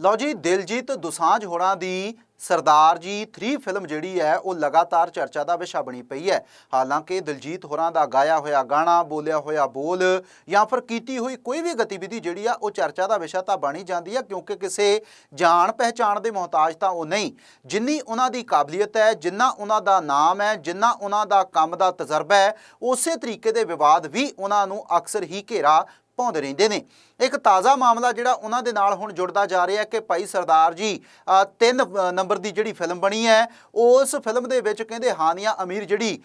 ਲਓ ਜੀ, ਦਿਲਜੀਤ ਦੁਸਾਂਝ ਹੋਰਾਂ ਦੀ ਸਰਦਾਰ ਜੀ 3 ਫਿਲਮ ਜਿਹੜੀ ਹੈ, ਉਹ ਲਗਾਤਾਰ ਚਰਚਾ ਦਾ ਵਿਸ਼ਾ ਬਣੀ ਪਈ ਹੈ। ਹਾਲਾਂਕਿ ਦਿਲਜੀਤ ਹੋਰਾਂ ਦਾ ਗਾਇਆ ਹੋਇਆ ਗਾਣਾ, ਬੋਲਿਆ ਹੋਇਆ ਬੋਲ ਜਾਂ ਫਿਰ ਕੀਤੀ ਹੋਈ ਕੋਈ ਵੀ ਗਤੀਵਿਧੀ ਜਿਹੜੀ ਆ, ਉਹ ਚਰਚਾ ਦਾ ਵਿਸ਼ਾ ਤਾਂ ਬਣੀ ਜਾਂਦੀ ਹੈ, ਕਿਉਂਕਿ ਕਿਸੇ ਜਾਣ ਪਹਿਚਾਣ ਦੇ ਮੁਹਤਾਜ ਤਾਂ ਉਹ ਨਹੀਂ। ਜਿੰਨੀ ਉਹਨਾਂ ਦੀ ਕਾਬਲੀਅਤ ਹੈ, ਜਿੰਨਾ ਉਹਨਾਂ ਦਾ ਨਾਮ ਹੈ, ਜਿੰਨਾ ਉਹਨਾਂ ਦਾ ਕੰਮ ਦਾ ਤਜਰਬਾ ਹੈ, ਉਸੇ ਤਰੀਕੇ ਦੇ ਵਿਵਾਦ ਵੀ ਉਹਨਾਂ ਨੂੰ ਅਕਸਰ ਹੀ ਘੇਰਾ ਪਾਉਂਦੇ ਰਹਿੰਦੇ ਨੇ। ਇੱਕ ਤਾਜ਼ਾ ਮਾਮਲਾ ਜਿਹੜਾ ਉਹਨਾਂ ਦੇ ਨਾਲ ਹੁਣ ਜੁੜਦਾ ਜਾ ਰਿਹਾ ਕਿ ਭਾਈ ਸਰਦਾਰ ਜੀ ਤਿੰਨ ਨੰਬਰ ਦੀ ਜਿਹੜੀ ਫਿਲਮ ਬਣੀ ਹੈ, ਉਸ ਫਿਲਮ ਦੇ ਵਿੱਚ ਕਹਿੰਦੇ ਹਾਨੀਆ ਅਮੀਰ ਜਿਹੜੀ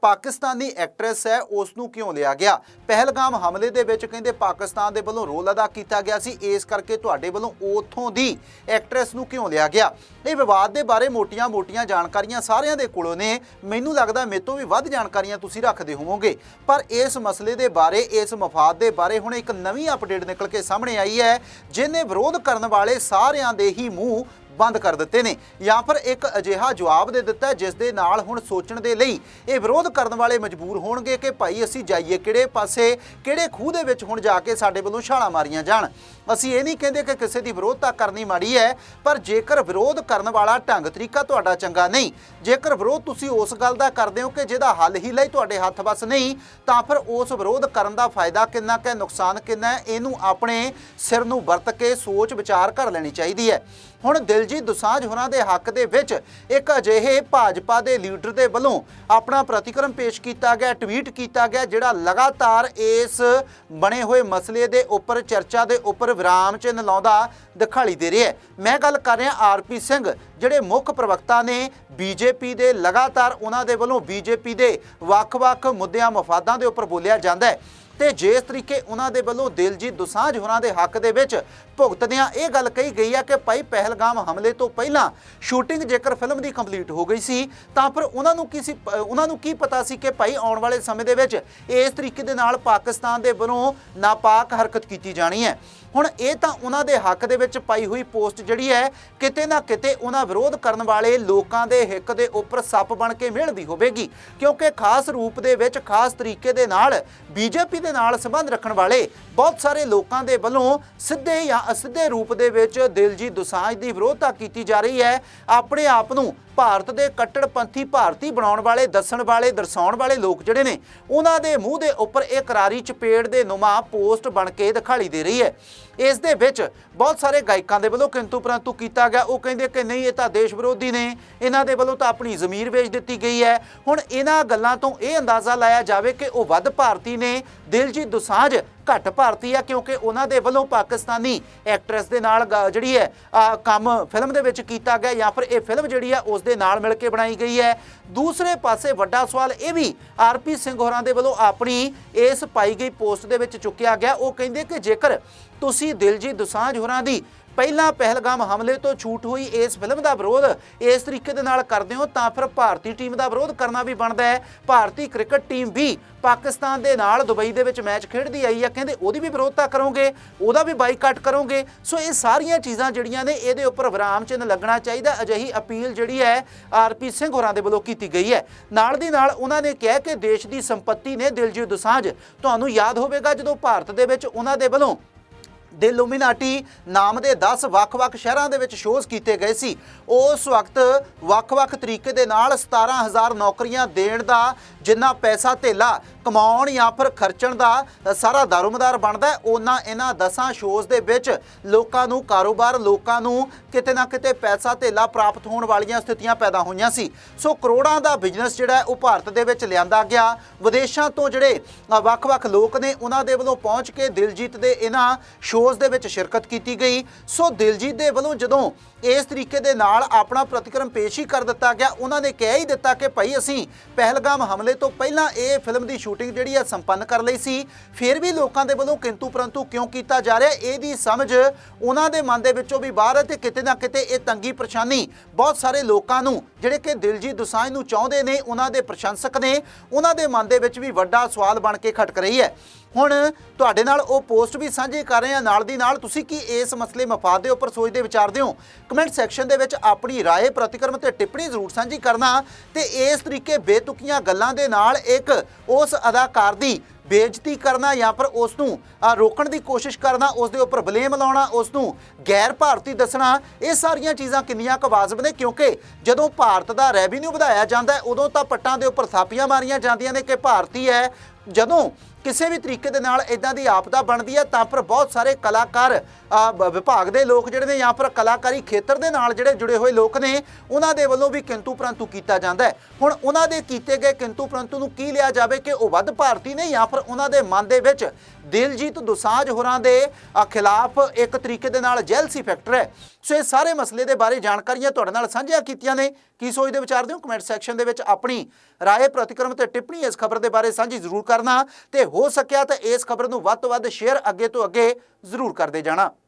ਪਾਕਿਸਤਾਨੀ ਐਕਟਰੈਸ ਹੈ ਉਸ ਨੂੰ ਕਿਉਂ ਲਿਆ ਗਿਆ? ਪਹਿਲਗਾਮ ਹਮਲੇ ਦੇ ਵਿੱਚ ਕਹਿੰਦੇ ਪਾਕਿਸਤਾਨ ਦੇ ਵੱਲੋਂ ਰੋਲ ਅਦਾ ਕੀਤਾ ਗਿਆ ਸੀ। ਇਸ ਕਰਕੇ ਤੁਹਾਡੇ ਵੱਲੋਂ ਉਥੋਂ ਦੀ ਐਕਟਰੈਸ ਨੂੰ ਕਿਉਂ ਲਿਆ ਗਿਆ? ਇਹ ਵਿਵਾਦ ਦੇ ਬਾਰੇ ਮੋਟੀਆਂ-ਮੋਟੀਆਂ ਜਾਣਕਾਰੀਆਂ ਸਾਰਿਆਂ ਦੇ ਕੋਲੋਂ ਨੇ। ਮੈਨੂੰ ਲੱਗਦਾ ਮੇਰੇ ਤੋਂ ਵੀ ਵੱਧ ਜਾਣਕਾਰੀਆਂ ਤੁਸੀਂ ਰੱਖਦੇ ਹੋਵੋਗੇ। ਪਰ ਇਸ ਮਸਲੇ ਦੇ ਬਾਰੇ, ਇਸ ਮਫਾਦ ਦੇ ਬਾਰੇ ਹੁਣ ਇੱਕ ਨਵੀਂ ਅਪਡੇਟ ਨਿਕਲ ਕੇ ਸਾਹਮਣੇ ਆਈ ਹੈ, ਜਿਹਨੇ ਵਿਰੋਧ ਕਰਨ ਵਾਲੇ ਸਾਰਿਆਂ ਦੇ ਹੀ ਮੂੰਹ ਬੰਦ ਕਰ ਦਿੱਤੇ ਨੇ। ਜਾਂ ਫਿਰ ਇੱਕ ਅਜਿਹਾ ਜਵਾਬ ਦੇ ਦਿੱਤਾ ਹੈ ਜਿਸ ਦੇ ਨਾਲ ਹੁਣ ਸੋਚਣ ਦੇ ਲਈ ਇਹ ਵਿਰੋਧ ਕਰਨ ਵਾਲੇ ਮਜਬੂਰ ਹੋਣਗੇ ਕਿ ਭਾਈ ਅਸੀਂ ਜਾਈਏ ਕਿਹੜੇ ਪਾਸੇ, ਕਿਹੜੇ ਖੂਹ ਦੇ ਵਿੱਚ ਹੁਣ ਜਾ ਕੇ ਸਾਡੇ ਵੱਲੋਂ ਛਾਲਾਂ ਮਾਰੀਆਂ ਜਾਣ। ਅਸੀਂ ਇਹ ਨਹੀਂ ਕਹਿੰਦੇ ਕਿ ਕਿਸੇ ਦੀ ਵਿਰੋਧਤਾ ਕਰਨੀ ਮਾੜੀ ਹੈ, ਪਰ ਜੇਕਰ ਵਿਰੋਧ ਕਰਨ ਵਾਲਾ ਢੰਗ, ਤਰੀਕਾ ਤੁਹਾਡਾ ਚੰਗਾ ਨਹੀਂ, ਜੇਕਰ ਵਿਰੋਧ ਤੁਸੀਂ ਉਸ ਗੱਲ ਦਾ ਕਰਦੇ ਹੋ ਕਿ ਜਿਹਦਾ ਹੱਲ ਹੀ ਲਈ ਤੁਹਾਡੇ ਹੱਥ ਵੱਸ ਨਹੀਂ, ਤਾਂ ਫਿਰ ਉਸ ਵਿਰੋਧ ਕਰਨ ਦਾ ਫਾਇਦਾ ਕਿੰਨਾ ਕੁ ਨੁਕਸਾਨ ਕਿੰਨਾ ਹੈ, ਇਹਨੂੰ ਆਪਣੇ ਸਿਰ ਨੂੰ ਵਰਤ ਕੇ ਸੋਚ ਵਿਚਾਰ ਕਰ ਲੈਣੀ ਚਾਹੀਦੀ ਹੈ। ਹੁਣ ਦਿਲਜੀਤ ਦੁਸਾਂਝ ਹੋਰਾਂ ਦੇ ਹੱਕ ਦੇ ਵਿੱਚ ਇੱਕ ਅਜਿਹੇ ਭਾਜਪਾ ਦੇ ਲੀਡਰ ਦੇ ਵੱਲੋਂ ਆਪਣਾ ਪ੍ਰਤੀਕਰਮ ਪੇਸ਼ ਕੀਤਾ ਗਿਆ, ਟਵੀਟ ਕੀਤਾ ਗਿਆ, ਜਿਹੜਾ ਲਗਾਤਾਰ ਇਸ ਬਣੇ ਹੋਏ ਮਸਲੇ ਦੇ ਉੱਪਰ, ਚਰਚਾ ਦੇ ਉੱਪਰ ਵਿਰਾਮ ਚਿੰਨ੍ਹ ਲਾਉਂਦਾ ਦਿਖਾਈ ਦੇ ਰਿਹਾ ਮੈਂ ਗੱਲ ਕਰ ਰਿਹਾ ਆਰਪੀ ਸਿੰਘ, ਜਿਹੜੇ ਮੁੱਖ ਪ੍ਰਵਕਤਾ ਨੇ ਬੀਜੇਪੀ ਦੇ ਲਗਾਤਾਰ ਉਹਨਾਂ ਦੇ ਵੱਲੋਂ ਬੀਜੇਪੀ ਦੇ ਵੱਖ-ਵੱਖ ਮੁੱਦਿਆਂ, ਮਫਾਦਾਂ ਦੇ ਉੱਪਰ ਬੋਲਿਆ ਜਾਂਦਾ ਹੈ। ਤੇ ਜਿਸ ਤਰੀਕੇ ਉਹਨਾਂ ਦੇ ਵੱਲੋਂ ਦਿਲਜੀਤ ਦੁਸਾਂਝ ਹੋਰਾਂ ਦੇ ਹੱਕ ਦੇ ਵਿੱਚ ਭੁਗਤਦਿਆਂ ਇਹ ਗੱਲ ਕਹੀ ਗਈ ਆ ਕਿ ਭਾਈ ਪਹਿਲਗਾਮ ਹਮਲੇ ਤੋਂ ਪਹਿਲਾਂ ਸ਼ੂਟਿੰਗ ਜੇਕਰ ਫਿਲਮ ਦੀ ਕੰਪਲੀਟ ਹੋ ਗਈ ਸੀ, ਤਾਂ ਫਿਰ ਉਹਨਾਂ ਨੂੰ ਕੀ ਸੀ ਉਹਨਾਂ ਨੂੰ ਕੀ ਪਤਾ ਸੀ ਕਿ ਭਾਈ ਆਉਣ ਵਾਲੇ ਸਮੇਂ ਦੇ ਵਿੱਚ ਇਸ ਤਰੀਕੇ ਦੇ ਨਾਲ ਪਾਕਿਸਤਾਨ ਦੇ ਵੱਲੋਂ ਨਾਪਾਕ ਹਰਕਤ ਕੀਤੀ ਜਾਣੀ ਹੈ। ਹੁਣ ਇਹ ਤਾਂ ਉਹਨਾਂ ਦੇ ਹੱਕ ਦੇ ਵਿੱਚ ਪਾਈ ਹੋਈ ਪੋਸਟ ਜਿਹੜੀ ਹੈ, ਕਿਤੇ ਨਾ ਕਿਤੇ ਉਹਨਾਂ ਵਿਰੋਧ ਕਰਨ ਵਾਲੇ ਲੋਕਾਂ ਦੇ ਹਿੱਕ ਦੇ ਉੱਪਰ ਸੱਪ ਬਣ ਕੇ ਮਿਲਦੀ ਹੋਵੇਗੀ, ਕਿਉਂਕਿ ਖਾਸ ਰੂਪ ਦੇ ਵਿੱਚ ਖਾਸ ਤਰੀਕੇ ਦੇ ਨਾਲ ਬੀਜੇਪੀ ਦੇ ਨਾਲ ਸੰਬੰਧ ਰੱਖਣ ਵਾਲੇ ਬਹੁਤ ਸਾਰੇ ਲੋਕਾਂ ਦੇ ਵੱਲੋਂ ਸਿੱਧੇ ਜਾਂ ਅਸਿੱਧੇ ਰੂਪ ਦੇ ਵਿੱਚ ਦਿਲਜੀਤ ਦੁਸਾਂਝ ਦੀ ਵਿਰੋਧਤਾ ਕੀਤੀ ਜਾ ਰਹੀ ਹੈ। ਆਪਣੇ ਆਪ ਨੂੰ ਭਾਰਤ ਦੇ ਕੱਟੜਪੰਥੀ ਭਾਰਤੀ ਬਣਾਉਣ ਵਾਲੇ, ਦੱਸਣ ਵਾਲੇ, ਦਰਸਾਉਣ ਵਾਲੇ ਲੋਕ ਜਿਹੜੇ ਨੇ, ਉਹਨਾਂ ਦੇ ਮੂੰਹ ਦੇ ਉੱਪਰ ਇਹ ਕਰਾਰੀ ਚਪੇੜ ਦੇ ਨੁਮਾ ਪੋਸਟ ਬਣ ਕੇ ਦਿਖਾਈ ਦੇ ਰਹੀ ਹੈ। ਇਸ ਦੇ ਵਿੱਚ ਬਹੁਤ ਸਾਰੇ ਗਾਇਕਾਂ ਦੇ ਵੱਲੋਂ ਕਿੰਤੂ ਪਰੰਤੂ ਕੀਤਾ ਗਿਆ। ਉਹ ਕਹਿੰਦੇ ਕਿ ਨਹੀਂ, ਇਹ ਤਾਂ ਦੇਸ਼ ਵਿਰੋਧੀ ਨੇ। ਇਹਨਾਂ ਦੇ ਵੱਲੋਂ ਤਾਂ ਆਪਣੀ ਜ਼ਮੀਰ ਵੇਚ ਦਿੱਤੀ ਗਈ ਹੈ। ਹੁਣ ਇਹਨਾਂ ਗੱਲਾਂ ਤੋਂ ਇਹ ਅੰਦਾਜ਼ਾ ਲਾਇਆ ਜਾਵੇ ਕਿ ਉਹ ਵੱਧ ਭਾਰਤੀ ਨੇ ਦਿਲਜੀਤ ਦੁਸਾਂਝ ਘੱਟ ਭਾਰਤੀ ਆ, ਕਿਉਂਕਿ ਉਹਨਾਂ ਦੇ ਵੱਲੋਂ ਪਾਕਿਸਤਾਨੀ ਐਕਟਰੈਸ ਦੇ ਨਾਲ ਗ- ਜਿਹੜੀ ਹੈ ਕੰਮ ਫਿਲਮ ਦੇ ਵਿੱਚ ਕੀਤਾ ਗਿਆ ਜਾਂ ਫਿਰ ਇਹ ਫਿਲਮ ਜਿਹੜੀ ਆ, ਉਸ ਦੇ ਨਾਲ ਮਿਲ ਕੇ ਬਣਾਈ ਗਈ ਹੈ। ਦੂਸਰੇ ਪਾਸੇ ਵੱਡਾ ਸਵਾਲ ਇਹ ਵੀ ਆਰਪੀ ਸਿੰਘ ਹੋਰਾਂ ਦੇ ਵੱਲੋਂ ਆਪਣੀ ਇਸ ਪਾਈ ਗਈ ਪੋਸਟ ਦੇ ਵਿੱਚ ਚੁੱਕਿਆ ਗਿਆ। ਉਹ ਕਹਿੰਦੇ ਕਿ ਜੇਕਰ ਤੁਸੀਂ ਦਿਲਜੀਤ ਦੁਸਾਂਝ ਹੋਰਾਂ ਦੀ ਪਹਿਲਾਂ ਪਹਿਲਗਾਮ ਹਮਲੇ ਤੋਂ ਛੂਟ ਹੋਈ ਇਸ ਫਿਲਮ ਦਾ ਵਿਰੋਧ ਇਸ ਤਰੀਕੇ ਦੇ ਨਾਲ ਕਰਦੇ ਹੋ, ਤਾਂ ਫਿਰ ਭਾਰਤੀ ਟੀਮ ਦਾ ਵਿਰੋਧ ਕਰਨਾ ਵੀ ਬਣਦਾ ਹੈ। ਭਾਰਤੀ ਕ੍ਰਿਕਟ ਟੀਮ ਵੀ ਪਾਕਿਸਤਾਨ ਦੇ ਨਾਲ ਦੁਬਈ ਦੇ ਵਿੱਚ ਮੈਚ ਖੇਡਦੀ ਆਈ ਹੈ। ਕਹਿੰਦੇ ਉਹਦੀ ਵੀ ਵਿਰੋਧਤਾ ਕਰੋਗੇ, ਉਹਦਾ ਵੀ ਬਾਈਕਾਟ ਕਰੋਗੇ। ਸੋ ਇਹ ਸਾਰੀਆਂ ਚੀਜ਼ਾਂ ਜਿਹੜੀਆਂ ਨੇ, ਇਹਦੇ ਉੱਪਰ ਵਿਰਾਮ ਚਿੰਨ੍ਹ ਲੱਗਣਾ ਚਾਹੀਦਾ। ਅਜਿਹੀ ਅਪੀਲ ਜਿਹੜੀ ਹੈ, ਆਰਪੀ ਸਿੰਘ ਹੋਰਾਂ ਦੇ ਵੱਲੋਂ ਕੀਤੀ ਗਈ ਹੈ। ਨਾਲ ਦੀ ਨਾਲ ਉਹਨਾਂ ਨੇ ਕਿਹਾ ਕਿ ਦੇਸ਼ ਦੀ ਸੰਪਤੀ ਨੇ ਦਿਲਜੀਤ ਦੁਸਾਂਝ, ਤੁਹਾਨੂੰ ਯਾਦ ਹੋਵੇਗਾ ਜਦੋਂ ਭਾਰਤ ਦੇ ਵਿੱਚ ਉਹਨਾਂ ਦੇ ਵੱਲੋਂ ਦੇ ਲੂਮੀਨਾਟੀ ਨਾਮ ਦੇ 10 ਵੱਖ-ਵੱਖ ਸ਼ਹਿਰਾਂ ਦੇ ਵਿੱਚ ਸ਼ੋਜ਼ ਕੀਤੇ ਗਏ ਸੀ। ਉਸ ਵਕਤ ਵੱਖ-ਵੱਖ ਤਰੀਕੇ ਦੇ ਨਾਲ 17000 ਨੌਕਰੀਆਂ ਦੇਣ ਦਾ ਜਿੰਨਾ ਪੈਸਾ ਧੇਲਾ ਕਮਾਉਣ ਜਾਂ ਫਿਰ ਖਰਚਣ ਦਾ ਸਾਰਾ ਦਾਰੋਮਦਾਰ ਬਣਦਾ ਉਹਨਾਂ ਇਹਨਾਂ 10 ਸ਼ੋਜ਼ ਦੇ ਵਿੱਚ ਲੋਕਾਂ ਨੂੰ ਕਾਰੋਬਾਰ, ਲੋਕਾਂ ਨੂੰ ਕਿਤੇ ਨਾ ਕਿਤੇ ਪੈਸਾ ਧੇਲਾ ਪ੍ਰਾਪਤ ਹੋਣ ਵਾਲੀਆਂ ਸਥਿਤੀਆਂ ਪੈਦਾ ਹੋਈਆਂ ਸੀ। ਸੋ ਕਰੋੜਾਂ ਦਾ ਬਿਜ਼ਨਸ ਜਿਹੜਾ ਉਹ ਭਾਰਤ ਦੇ ਵਿੱਚ ਲਿਆਂਦਾ ਗਿਆ। ਵਿਦੇਸ਼ਾਂ ਤੋਂ ਜਿਹੜੇ ਵੱਖ-ਵੱਖ ਲੋਕ ਨੇ, ਉਹਨਾਂ ਦੇ ਵੱਲੋਂ ਪਹੁੰਚ ਕੇ ਦਿਲਜੀਤ ਦੇ ਇਹਨਾਂ ਸ਼ੋਜ਼ ਦੇ ਵਿੱਚ ਸ਼ਿਰਕਤ ਕੀਤੀ ਗਈ। ਸੋ ਦਿਲਜੀਤ ਦੇ ਵੱਲੋਂ ਜਦੋਂ ਇਸ ਤਰੀਕੇ ਦੇ ਨਾਲ ਆਪਣਾ ਪ੍ਰਤੀਕਰਮ ਪੇਸ਼ ਹੀ ਕਰ ਦਿੱਤਾ ਗਿਆ, ਉਹਨਾਂ ਨੇ ਕਹਿ ਹੀ ਦਿੱਤਾ ਕਿ ਭਾਈ ਅਸੀਂ ਪਹਿਲਗਾਮ ਹਮਲੇ ਤੋਂ ਪਹਿਲਾਂ ਇਹ ਫਿਲਮ ਦੀ ਸ਼ੂਟਿੰਗ ਜਿਹੜੀ ਆ ਸੰਪੰਨ ਕਰ ਲਈ ਸੀ। ਫਿਰ ਵੀ ਲੋਕਾਂ ਦੇ ਵੱਲੋਂ ਕਿੰਤੂ ਪਰੰਤੂ ਕਿਉਂ ਕੀਤਾ ਜਾ ਰਿਹਾ, ਇਹਦੀ ਸਮਝ ਉਹਨਾਂ ਦੇ ਮਨ ਦੇ ਵਿੱਚੋਂ ਵੀ ਬਾਹਰ ਹੈ ਤੇ ਕਿਤੇ ਨਾ ਕਿਤੇ ਇਹ ਤੰਗੀ ਪਰੇਸ਼ਾਨੀ ਬਹੁਤ ਸਾਰੇ ਲੋਕਾਂ ਨੂੰ, ਜਿਹੜੇ ਕਿ ਦਿਲਜੀਤ ਦੁਸਾਂਝ ਨੂੰ ਚਾਹੁੰਦੇ ਨੇ, ਉਹਨਾਂ ਦੇ ਪ੍ਰਸ਼ੰਸਕ ਨੇ, ਉਹਨਾਂ ਦੇ ਮਨ ਦੇ ਵਿੱਚ ਵੀ ਵੱਡਾ ਸਵਾਲ ਬਣ ਕੇ ਖਟਕ ਰਹੀ ਹੈ। ਹੁਣ ਤੁਹਾਡੇ ਨਾਲ ਉਹ ਪੋਸਟ ਵੀ ਸਾਂਝੀ ਕਰ ਰਹੇ ਹਾਂ ਨਾਲ ਦੀ ਨਾਲ ਤੁਸੀਂ ਕੀ ਇਸ ਮਸਲੇ ਮਫਾਦ ਦੇ ਉੱਪਰ ਸੋਚਦੇ ਵਿਚਾਰਦੇ ਹੋ ਕਮੈਂਟ ਸੈਕਸ਼ਨ ਦੇ ਵਿੱਚ ਆਪਣੀ رائے ਪ੍ਰਤੀਕਰਮ ਤੇ ਟਿੱਪਣੀ ਜ਼ਰੂਰ ਸਾਂਝੀ ਕਰਨਾ ਤੇ ਇਸ ਤਰੀਕੇ ਬੇਤੁਕੀਆਂ ਗੱਲਾਂ ਦੇ ਨਾਲ ਇੱਕ ਉਸ ਅਦਾਕਾਰ ਦੀ ਬੇਇੱਜ਼ਤੀ ਕਰਨਾ ਜਾਂ ਫਿਰ ਉਸ ਨੂੰ ਅ, ਰੋਕਣ ਦੀ ਕੋਸ਼ਿਸ਼ ਕਰਨਾ ਉਸ ਦੇ ਉੱਪਰ ਬਲੇਮ ਲਾਉਣਾ ਉਸ ਨੂੰ ਗੈਰ ਭਾਰਤੀ ਦੱਸਣਾ ਇਹ ਸਾਰੀਆਂ ਚੀਜ਼ਾਂ ਕਿੰਨੀਆਂ ਕੁ ਵਾਜਬ ਨੇ ਕਿਉਂਕਿ ਜਦੋਂ ਭਾਰਤ ਦਾ ਰੈਵਨਿਊ ਵਧਾਇਆ ਜਾਂਦਾ ਹੈ, ਉਦੋਂ ਤਾਂ ਪੱਟਾਂ ਦੇ ਉੱਪਰ ਥਾਪੀਆਂ ਮਾਰੀਆਂ ਜਾਂਦੀਆਂ ਨੇ ਕਿ ਭਾਰਤੀ ਹੈ ਜਦੋਂ ਕਿਸੇ ਵੀ ਤਰੀਕੇ ਦੇ ਨਾਲ ਇਦਾਂ ਦੀ ਆਪਦਾ ਬਣਦੀ ਹੈ ਤਾਂ ਪਰ ਬਹੁਤ ਸਾਰੇ ਕਲਾਕਾਰ ਅ, ਵਿਭਾਗ ਦੇ ਲੋਕ ਜਿਹੜੇ ਨੇ ਜਾਂ ਫਿਰ ਕਲਾਕਾਰੀ ਖੇਤਰ ਦੇ ਨਾਲ ਜਿਹੜੇ ਜੁੜੇ ਹੋਏ ਲੋਕ ਨੇ ਉਹਨਾਂ ਦੇ ਵੱਲੋਂ ਵੀ ਕਿੰਤੂ ਪ੍ਰੰਤੂ ਕੀਤਾ ਜਾਂਦਾ ਹੈ। ਹੁਣ ਉਹਨਾਂ ਦੇ ਕੀਤੇ ਗਏ ਕਿੰਤੂ ਪ੍ਰੰਤੂ ਨੂੰ ਕੀ ਲਿਆ ਜਾਵੇ ਕਿ ਉਹ ਵੱਧ ਭਾਰਤੀ ਨੇ ਜਾਂ ਫਿਰ ਉਹਨਾਂ ਦੇ ਮਨ ਦੇ ਵਿੱਚ ਦਿਲਜੀਤ ਦੁਸਾਂਝ ਹੋਰਾਂ ਦੇ ਖਿਲਾਫ ਇੱਕ ਤਰੀਕੇ ਦੇ ਨਾਲ ਜੈਲਸੀ ਫੈਕਟਰ ਹੈ। ਸੋ ਇਹ ਸਾਰੇ ਮਸਲੇ ਦੇ ਬਾਰੇ ਜਾਣਕਾਰੀਆਂ ਤੁਹਾਡੇ ਨਾਲ ਸਾਂਝੀਆਂ ਕੀਤੀਆਂ ਨੇ। ਕੀ ਸੋਚਦੇ ਵਿਚਾਰਦੇ ਹੋ ਕਮੈਂਟ ਸੈਕਸ਼ਨ ਦੇ ਵਿੱਚ ਆਪਣੀ ਰਾਏ ਪ੍ਰਤੀਕਰਮ ਤੇ ਟਿੱਪਣੀ ਇਸ ਖਬਰ ਦੇ ਬਾਰੇ ਸਾਂਝੀ ਜ਼ਰੂਰ ਕਰਨਾ। ਤੇ ਹੋ ਸਕਿਆ ਤਾਂ ਇਸ ਖਬਰ ਨੂੰ ਵੱਧ ਤੋਂ ਵੱਧ ਸ਼ੇਅਰ ਅੱਗੇ ਤੋਂ ਅੱਗੇ ਜ਼ਰੂਰ ਕਰਦੇ ਜਾਣਾ।